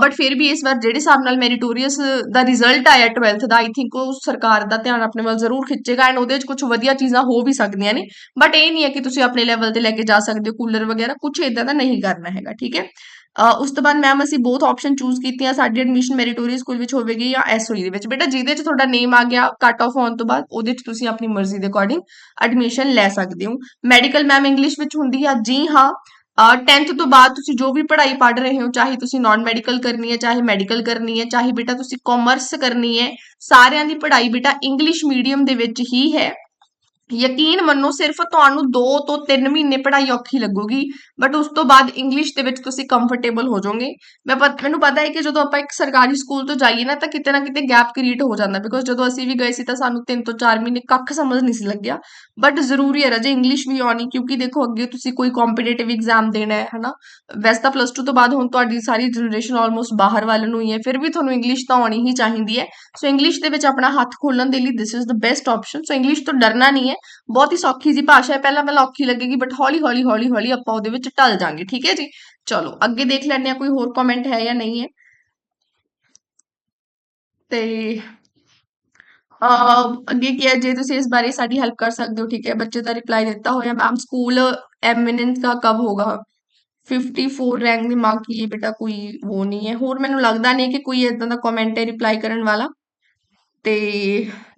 Speaker 1: ਬਟ ਫਿਰ ਵੀ ਇਸ ਵਾਰ ਜਿਹੜੇ ਹਿਸਾਬ ਨਾਲ ਮੈਰੀਟੋਰੀਅਸ ਦਾ ਰਿਜ਼ਲਟ ਆਇਆ 12th ਦਾ ਆਈ ਥਿੰਕ ਉਹ ਸਰਕਾਰ ਦਾ ਧਿਆਨ ਆਪਣੇ ਵੱਲ ਜ਼ਰੂਰ ਖਿੱਚੇਗਾ ਐਂਡ ਉਹਦੇ ਵਿੱਚ ਕੁਝ ਵਧੀਆ ਚੀਜ਼ਾਂ ਹੋ ਵੀ ਸਕਦੀਆਂ ਨੇ। ਬਟ ਇਹ ਨਹੀਂ ਹੈ ਕਿ ਤੁਸੀਂ ਆਪਣੇ ਲੈਵਲ ਤੇ ਲੈ ਕੇ ਜਾ ਸਕਦੇ ਹੋ ਕੂਲਰ ਵਗੈਰਾ ਕੁਝ ਇਦਾਂ ਦਾ ਨਹੀਂ ਕਰਨਾ ਹੈਗਾ, ਠੀਕ ਹੈ? ਉਸ ਤੋਂ ਬਾਅਦ ਮੈਮ ਅਸੀਂ ਬਹੁਤ ਆਪਸ਼ਨ ਚੂਜ਼ ਕੀਤੀਆਂ, ਸਾਡੀ ਐਡਮਿਸ਼ਨ ਮੈਰੀਟੋਰੀਅਸ ਸਕੂਲ ਵਿੱਚ ਹੋਵੇਗੀ ਜਾਂ ਐਸਓਈ ਦੇ ਵਿੱਚ। ਬੇਟਾ, ਜਿਹਦੇ 'ਚ ਤੁਹਾਡਾ ਨੇਮ ਆ ਗਿਆ ਕੱਟ ਆਫ ਹੋਣ ਤੋਂ ਬਾਅਦ, ਉਹਦੇ 'ਚ ਤੁਸੀਂ ਆਪਣੀ ਮਰਜ਼ੀ ਦੇ ਅਕੋਰਡਿੰਗ ਐਡਮਿਸ਼ਨ ਲੈ ਸਕਦੇ ਹੋ। ਮੈਡੀਕਲ ਮੈਮ ਇੰਗਲਿਸ਼ ਵਿੱਚ ਹੁੰਦੀ ਆ, ਜੀ ਹਾਂ 10th ਤੋਂ ਬਾਅਦ ਤੁਸੀਂ ਜੋ ਵੀ ਪੜ੍ਹਾਈ ਪੜ੍ਹ ਰਹੇ ਹੋ, ਚਾਹੇ ਤੁਸੀਂ ਨਾਨ ਮੈਡੀਕਲ ਕਰਨੀ ਹੈ, ਚਾਹੇ ਮੈਡੀਕਲ ਕਰਨੀ ਹੈ, ਚਾਹੇ ਬੇਟਾ ਤੁਸੀਂ ਕਾਮਰਸ ਕਰਨੀ ਹੈ, ਸਾਰਿਆਂ ਦੀ ਪੜ੍ਹਾਈ ਬੇਟਾ ਇੰਗਲਿਸ਼ ਮੀਡੀਅਮ ਦੇ ਵਿੱਚ ਹੀ ਹੈ। ਯਕੀਨ ਮੰਨੋ, ਸਿਰਫ ਤੁਹਾਨੂੰ 2 ਤੋਂ 3 ਮਹੀਨੇ ਪੜ੍ਹਾਈ ਔਖੀ ਲੱਗੂਗੀ ਬਟ ਉਸ ਤੋਂ ਬਾਅਦ ਇੰਗਲਿਸ਼ ਦੇ ਵਿੱਚ ਤੁਸੀਂ ਕੰਫਰਟੇਬਲ ਹੋ ਜਾਓਗੇ। ਮੈਂ ਪਤ- ਮੈਨੂੰ ਪਤਾ ਹੈ ਕਿ ਜਦੋਂ ਆਪਾਂ ਇੱਕ ਸਰਕਾਰੀ ਸਕੂਲ ਤੋਂ ਜਾਈਏ ਨਾ, ਤਾਂ ਕਿਤੇ ਨਾ ਕਿਤੇ ਗੈਪ ਕ੍ਰੀਏਟ ਹੋ ਜਾਂਦਾ ਬਿਕੋਜ਼ ਜਦੋਂ ਅਸੀਂ ਵੀ ਗਏ ਸੀ ਤਾਂ ਸਾਨੂੰ 3 ਤੋਂ 4 ਮਹੀਨੇ ਕੱਖ ਸਮਝ ਨਹੀਂ ਸੀ ਲੱਗਿਆ। ਬਟ ਜ਼ਰੂਰੀ ਹੈ ਰਾਜੇ ਇੰਗਲਿਸ਼ ਵੀ ਆਉਣੀ, ਕਿਉਂਕਿ ਦੇਖੋ ਅੱਗੇ ਤੁਸੀਂ ਕੋਈ ਕੰਪੀਟੀਟਿਵ ਐਗਜ਼ਾਮ ਦੇਣਾ ਹੈ, ਹਨਾ? ਵੈਸੇ ਤਾਂ ਪਲੱਸ 2 ਤੋਂ ਬਾਅਦ ਹੁਣ ਤੁਹਾਡੀ ਸਾਰੀ ਜਨਰੇਸ਼ਨ ਆਲਮੋਸਟ ਬਾਹਰ ਵੱਲ ਨੂੰ ਹੀ ਹੈ, ਫਿਰ ਵੀ ਤੁਹਾਨੂੰ ਇੰਗਲਿਸ਼ ਤਾਂ ਆਉਣੀ ਹੀ ਚਾਹੀਦੀ ਹੈ। ਸੋ ਇੰਗਲਿਸ਼ ਦੇ ਵਿੱਚ ਆਪਣਾ ਹੱਥ ਖੋਲਣ ਦੇ ਲਈ this is the best option so English ਤੋਂ ਡਰਨਾ ਨਹੀਂ ਹੈ ਬਹੁਤ ਹੀ ਸੌਖੀ ਜੀ ਭਾਸ਼ਾ ਹੈ। ਪਹਿਲਾਂ ਪਹਿਲਾਂ ਔਖੀ ਲੱਗੇਗੀ ਬਟ ਹੌਲੀ ਹੌਲੀ ਹੌਲੀ ਹੌਲੀ ਆਪਾਂ ਉਹਦੇ ਵਿੱਚ ਢਲ ਜਾਾਂਗੇ ਠੀਕ ਹੈ ਜੀ? ਚਲੋ, ਅੱਗੇ ਦੇਖ ਲੈਂਦੇ ਆ ਕੋਈ ਹੋਰ ਕਮੈਂਟ ਹੈ ਜਾਂ ਨਹੀਂ ਹੈ। ਤੇ ਅੱਗੇ ਕੀ ਹੈ? ਜੇ ਤੁਸੀਂ ਇਸ ਬਾਰੇ ਸਾਡੀ ਹੈਲਪ ਕਰ ਸਕਦੇ ਹੋ, ਠੀਕ ਹੈ? ਬੱਚੇ ਦਾ ਰਿਪਲਾਈ ਦਿੱਤਾ ਹੋਇਆ ਮੈਮ ਸਕੂਲ ਐਮਿਨੈਂਸ ਦਾ ਕਬ ਹੋਗਾ? 54 ਰੈਂਕ ਦੀ ਮਾਰਕ ਲਈ ਬੇਟਾ? ਕੋਈ ਉਹ ਨਹੀਂ ਹੈ। ਹੋਰ ਮੈਨੂੰ ਲੱਗਦਾ ਨਹੀਂ ਕਿ ਕੋਈ ਇਦਾਂ ਦਾ ਕਮੈਂਟ ਹੈ ਰਿਪਲਾਈ ਕਰਨ ਵਾਲਾ। ਤੇ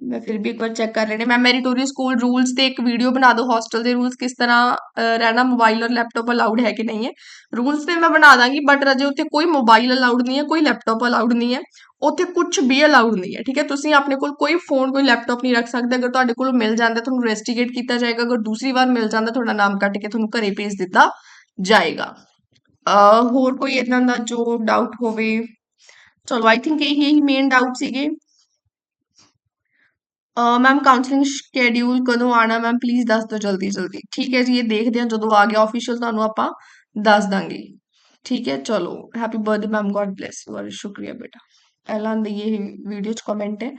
Speaker 1: ਮੈਂ ਫਿਰ ਵੀ ਇੱਕ ਵਾਰ ਚੈੱਕ ਕਰ ਲੈਣੇ ਮੈਂ ਮੈਰੀਟੋਰੀਅਸ ਸਕੂਲ ਰੂਲਸ ਤੇ ਇੱਕ ਵੀਡੀਓ ਬਣਾ ਦੋ ਹੌਸਟਲ ਦੇ ਰੂਲਸ ਕਿਸ ਤਰ੍ਹਾਂ ਰਹਿਣਾ ਮੋਬਾਈਲ ਔਰ ਲੈਪਟਾਪ ਅਲਾਉਡ ਹੈ ਕਿ ਨਹੀਂ ਹੈ। ਰੂਲਸ ਤੇ ਮੈਂ ਬਣਾ ਦਾਂਗੀ ਬਟ ਅਜੇ ਉੱਥੇ ਕੋਈ ਮੋਬਾਈਲ ਅਲਾਉਡ ਨਹੀਂ ਹੈ, ਕੋਈ ਲੈਪਟਾਪ ਅਲਾਉਡ ਨਹੀਂ ਹੈ। ਉੱਥੇ ਕੁਝ ਵੀ ਅਲਾਉਡ ਨਹੀਂ ਹੈ, ਠੀਕ ਹੈ? ਤੁਸੀਂ ਆਪਣੇ ਕੋਲ ਕੋਈ ਫੋਨ ਕੋਈ ਲੈਪਟਾਪ ਨਹੀਂ ਰੱਖ ਸਕਦੇ। ਅਗਰ ਤੁਹਾਡੇ ਕੋਲ ਮਿਲ ਜਾਂਦਾ ਤੁਹਾਨੂੰ ਰੈਸਟੀਗੇਟ ਕੀਤਾ ਜਾਏਗਾ। ਅਗਰ ਦੂਸਰੀ ਵਾਰ ਮਿਲ ਜਾਂਦਾ, ਤੁਹਾਡਾ ਨਾਮ ਕੱਟ ਕੇ ਤੁਹਾਨੂੰ ਘਰੇ ਭੇਜ ਦਿੱਤਾ ਜਾਏਗਾ। ਹੋਰ ਕੋਈ ਇਦਾਂ ਦਾ ਜੋ ਡਾਊਟ ਹੋਵੇ? ਚਲੋ ਆਈ ਥਿੰਕ ਇਹੀ ਹੀ ਮੇਨ ਡਾਊਟ ਸੀਗੇ। मैम काउंसलिंग शेड्यूल कदों आना मैम? प्लीज़ दस दो जल्दी जल्दी। ठीक है जी, ये देखते हैं जो आ गया ऑफिशियल तू दस देंगे। ठीक है, चलो। Happy birthday ma'am God bless you अरे शुक्रिया, बेटा। एलान ये वीडियो कमेंट है।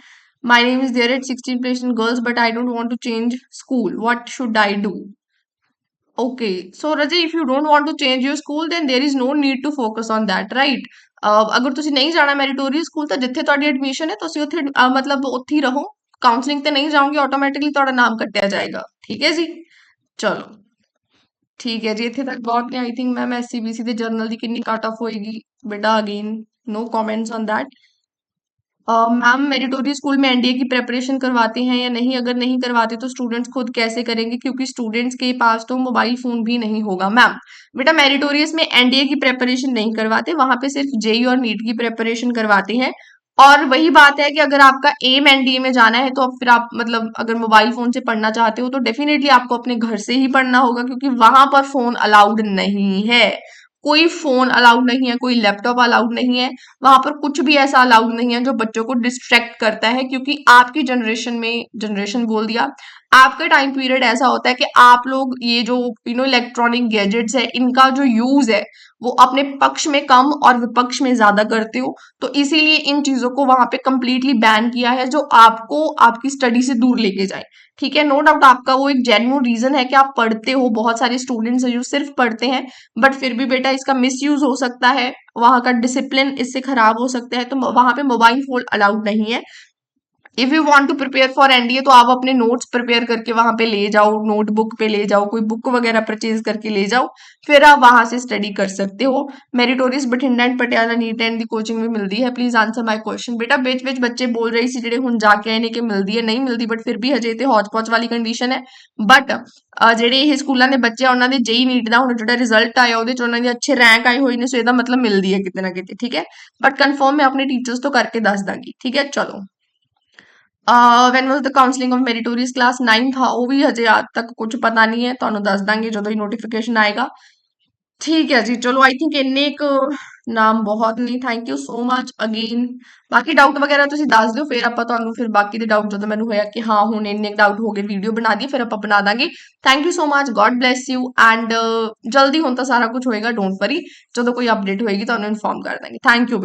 Speaker 1: My name is there at sixteen place in girls but I don't want to change school what should I do okay so Raje if you don't want to change your school then there is no need to focus on that right अगर तुम नहीं जाना मेरीटोरियल school तो जिथे जितने admission है तो उ मतलब उत्थी रहो। काउंसलिंग नहीं जाऊँगी ऑटोमेटिकली थोड़ा नाम कटिया जाएगा। ठीक है जी? चलो। ठीक है जी, इतने तक बहुत नहीं I think ma'am S C B C general की कि कट ऑफ़ होगी बेटा again no comments on that ma'am meritorious school में एनडीए की प्रेपरेशन करवाते हैं या नहीं? अगर नहीं करवाते तो स्टूडेंट्स खुद कैसे करेंगे? क्योंकि स्टूडेंट्स के पास तो मोबाइल फ़ोन भी नहीं होगा। मैम, बेटा मेरिटोरियस में एनडीए की प्रेपरेशन नहीं करवाते, वहाँ पे सिर्फ़ जेई और नीट की प्रेपरेशन करवाते हैं। और वही बात है कि अगर आपका एम एनडीए में जाना है तो फिर आप मतलब अगर मोबाइल फ़ोन से पढ़ना चाहते हो तो डेफिनेटली आपको अपने घर से ही पढ़ना होगा, क्योंकि वहाँ पर फ़ोन अलाउड नहीं है। कोई फ़ोन अलाउड नहीं है, कोई लैपटॉप अलाउड नहीं है, वहाँ पर कुछ भी ऐसा अलाउड नहीं है जो बच्चों को डिस्ट्रैक्ट करता है, क्योंकि आपकी जनरेशन में जनरेशन बोल दिया आपका टाइम पीरियड ऐसा होता है कि आप लोग ये जो यू नो इलेक्ट्रॉनिक गैजेट्स है, इनका जो यूज़ है, वो अपने पक्ष में कम और विपक्ष में ज़्यादा करते हो। तो इसीलिए इन चीज़ों को वहाँ पे कंप्लीटली बैन किया है जो आपको आपकी स्टडी से दूर लेके जाए। ठीक है? नो डाउट आपका वो एक जेन्यून रीजन है कि आप पढ़ते हो, बहुत सारे स्टूडेंट्स हैं जो सिर्फ़ पढ़ते हैं बट फिर भी बेटा इसका मिसयूज हो सकता है, वहाँ का डिसिप्लिन इससे खराब हो सकता है तो वहाँ पे मोबाइल फ़ोन अलाउड नहीं है। if you want to prepare for NDA तो आप अपने नोट्स प्रिपेयर करके वहां पे ले जाओ नोटबुक पे ले जाओ कोई बुक वगैरह परचेज करके ले जाओ फिर आप वहां से स्टडी कर सकते हो meritorious Bathinda and Patiala NEET and the coaching ਵੀ ਮਿਲਦੀ ਹੈ ਪਲੀਜ਼ ਆਨਸਰ ਮਾਈ ਕੁਐਸਚਨ ਬੇਟਾ ਵਿੱਚ ਵਿੱਚ ਬੱਚੇ ਬੋਲ ਰਹੇ ਸੀ ਜਿਹੜੇ ਹੁਣ ਜਾ ਕੇ ਆਏ ਨੇ ਕਿ ਮਿਲਦੀ ਹੈ ਨਹੀਂ ਮਿਲਦੀ ਬਟ ਫਿਰ ਵੀ ਹਜੇ ਤੇ ਹੌਚ ਪੌਚ ਵਾਲੀ ਕੰਡੀਸ਼ਨ ਹੈ ਬਟ ਜਿਹੜੇ ਇਹ ਸਕੂਲਾਂ ਦੇ ਬੱਚੇ ਆ ਉਹਨਾਂ ਦੇ ਜੇਈ ਨੀਟ ਦਾ ਹੁਣ ਜਿਹੜਾ ਰਿਜ਼ਲਟ ਆਇਆ ਉਹਦੇ ਚ ਉਹਨਾਂ ਦੇ ਅੱਛੇ ਰੈਂਕ ਆਏ ਹੋਏ ਨੇ ਸੋ ਇਹਦਾ ਮਤਲਬ ਮਿਲਦੀ ਹੈ ਕਿਤੇ ਨਾ ਕਿਤੇ ਠੀਕ ਹੈ ਬਟ ਕਨਫਰਮ ਮੈਂ ਆਪਣੇ ਟੀਚਰਸ ਤੋਂ ਕਰਕੇ ਦੱਸ ਦਾਂਗੀ ਠੀਕ ਹੈ ਚਲੋ when was the counselling of meritorious class 9 था ਉਹ ਵੀ ਹਜੇ ਅੱਜ ਤੱਕ ਕੁਝ ਪਤਾ ਨਹੀਂ ਹੈ, ਤੁਹਾਨੂੰ ਦੱਸ ਦਾਂਗੇ ਜਦੋਂ ਹੀ ਨੋਟੀਫਿਕੇਸ਼ਨ ਆਏਗਾ। ਠੀਕ ਹੈ ਜੀ, ਚਲੋ ਆਈ ਥਿੰਕ ਇੰਨੇ ਇੱਕ ਨਾਮ ਬਹੁਤ ਨਹੀਂ thank you so much again ਬਾਕੀ ਡਾਊਟ ਵਗੈਰਾ ਤੁਸੀਂ ਦੱਸ ਦਿਓ, ਫਿਰ ਆਪਾਂ ਤੁਹਾਨੂੰ, ਫਿਰ ਬਾਕੀ ਦੇ ਡਾਊਟ ਜਦੋਂ ਮੈਨੂੰ ਹੋਇਆ ਕਿ ਹਾਂ, ਹੁਣ ਇੰਨੇ ਡਾਊਟ ਹੋ ਗਏ ਵੀਡੀਓ ਬਣਾ ਦਈਏ, ਫਿਰ ਆਪਾਂ ਬਣਾ ਦਾਂਗੇ। Thank you so much God bless you and ਜਲਦੀ ਹੁਣ ਤਾਂ ਸਾਰਾ ਕੁਝ ਹੋਏਗਾ ਡੋਂਟ ਵਰੀ ਜਦੋਂ ਕੋਈ ਅਪਡੇਟ ਹੋਏਗੀ, ਤੁਹਾਨੂੰ ਇਨਫੋਰਮ ਕਰ ਦਾਂਗੇ। Thank you